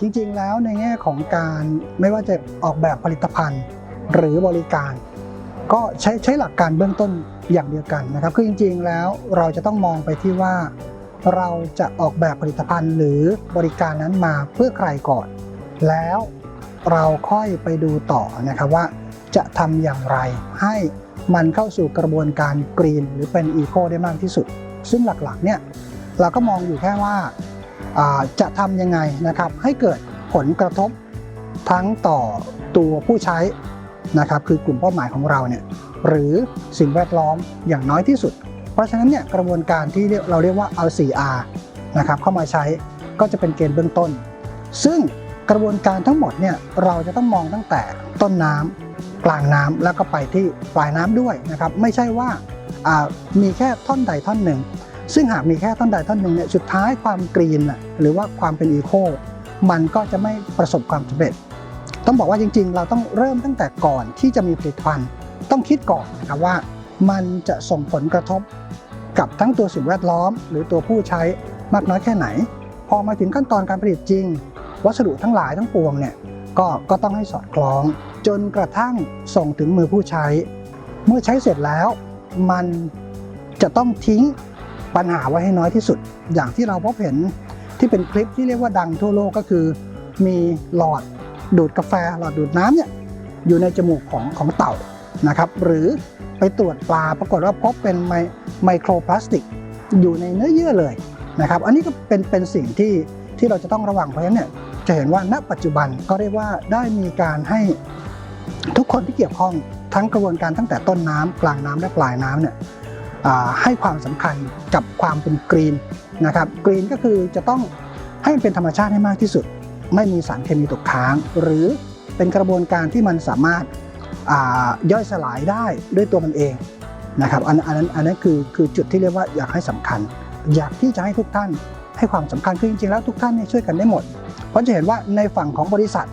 จริงๆ แล้วในแง่ของการไม่ว่าจะออกแบบผลิตภัณฑ์ หรือบริการ ก็ใช้ใช้หลักการเบื้องต้นอย่างเดียวกันนะครับ คือจริงๆ แล้วเราจะต้องมองไปที่ว่าเราจะออกแบบผลิตภัณฑ์หรือบริการนั้นมาเพื่อใครก่อน แล้วเราค่อยไปดูต่อนะครับว่าจะทำอย่างไรให้มันเข้าสู่กระบวนการกรีนหรือเป็นอีโคได้มากที่สุด ซึ่งหลักๆเนี่ยเราก็มองอยู่แค่ว่าอ่า จะทำยังไงนะครับให้เกิดผลกระทบทั้งต่อตัวผู้ใช้นะครับคือกลุ่มเป้าหมายของเราเนี่ยหรือสิ่งแวดล้อมอย่างน้อยที่สุด เพราะฉะนั้นเนี่ยกระบวนการที่เราเรียกว่าเอา 4R นะครับเข้ามาใช้ก็จะเป็นเกณฑ์เบื้องต้น ซึ่งกระบวนการทั้งหมดเนี่ยเราจะต้องมองตั้งแต่ต้นน้ำกลางน้ำแล้วก็ไปที่ปลายน้ำด้วยนะครับไม่ใช่ว่ามีแค่ท่อนใดท่อนหนึ่ง ซึ่งหากมีแค่ท่อนใดท่อนหนึ่งเนี่ยสุดท้ายความกรีนหรือว่าความเป็นอีโคมันก็จะไม่ประสบความสำเร็จ ต้องบอกว่าจริง ๆ เราต้องเริ่มตั้งแต่ก่อนที่จะมีผลิตภัณฑ์ต้องคิดก่อนนะครับว่ามันจะส่งผลกระทบกับทั้งตัวสิ่งแวดล้อม หรือตัวผู้ใช้มากน้อยแค่ไหน พอมาถึงขั้นตอนการผลิตจริง วัสดุทั้งหลายทั้งปวงเนี่ยก็ก็ต้องให้สอดคล้อง จนกระทั่งส่งถึงมือผู้ใช้ เมื่อใช้เสร็จแล้ว มันจะต้องทิ้ง ปัญหาไว้ให้น้อยที่สุด อย่างที่เราพบเห็นที่เป็นคลิปที่เรียกว่าดังทั่วโลกก็คือ มีหลอดดูดกาแฟหลอดดูดน้ำเนี่ยอยู่ในจมูกของของเต่านะครับ หรือไปตรวจปลาปรากฏว่าพบเป็นไมไมโครพลาสติก อยู่ในเนื้อเยื่อเลยนะครับ อันนี้ก็เป็นเป็นสิ่งที่ที่เราจะต้องระวังเพราะฉะนั้นเนี่ยจะเห็นว่าณปัจจุบันก็เรียกว่าได้มีการให้ทุกคนที่เกี่ยวข้องทั้งกระบวนการตั้งแต่ต้นน้ำกลางน้ำและปลายน้ำเนี่ย ให้ความสำคัญกับความเป็นกรีนนะครับกรีนก็คือจะต้องให้มันเป็นธรรมชาติให้มากที่สุด ไม่มีสารเคมีตกค้าง หรือเป็นกระบวนการที่มันสามารถย่อยสลายได้ด้วยตัวมันเองนะครับอันอันนั้นอันนั้นคือคือจุดที่เรียกว่าอยากให้สำคัญ อยากที่จะให้ทุกท่านให้ความสำคัญคือจริงๆแล้วทุกท่านเนี่ยช่วยกันได้หมด เพราะจะเห็นว่าในฝั่งของบริษัท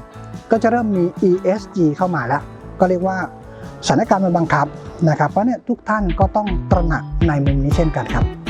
ก็จะเริ่มมี ESG เข้ามาแล้ว ก็เรียกว่า สถานการณ์มันบังคับนะครับเพราะเนี่ยทุกท่านก็ต้องตระหนักในมุมนี้เช่นกันครับ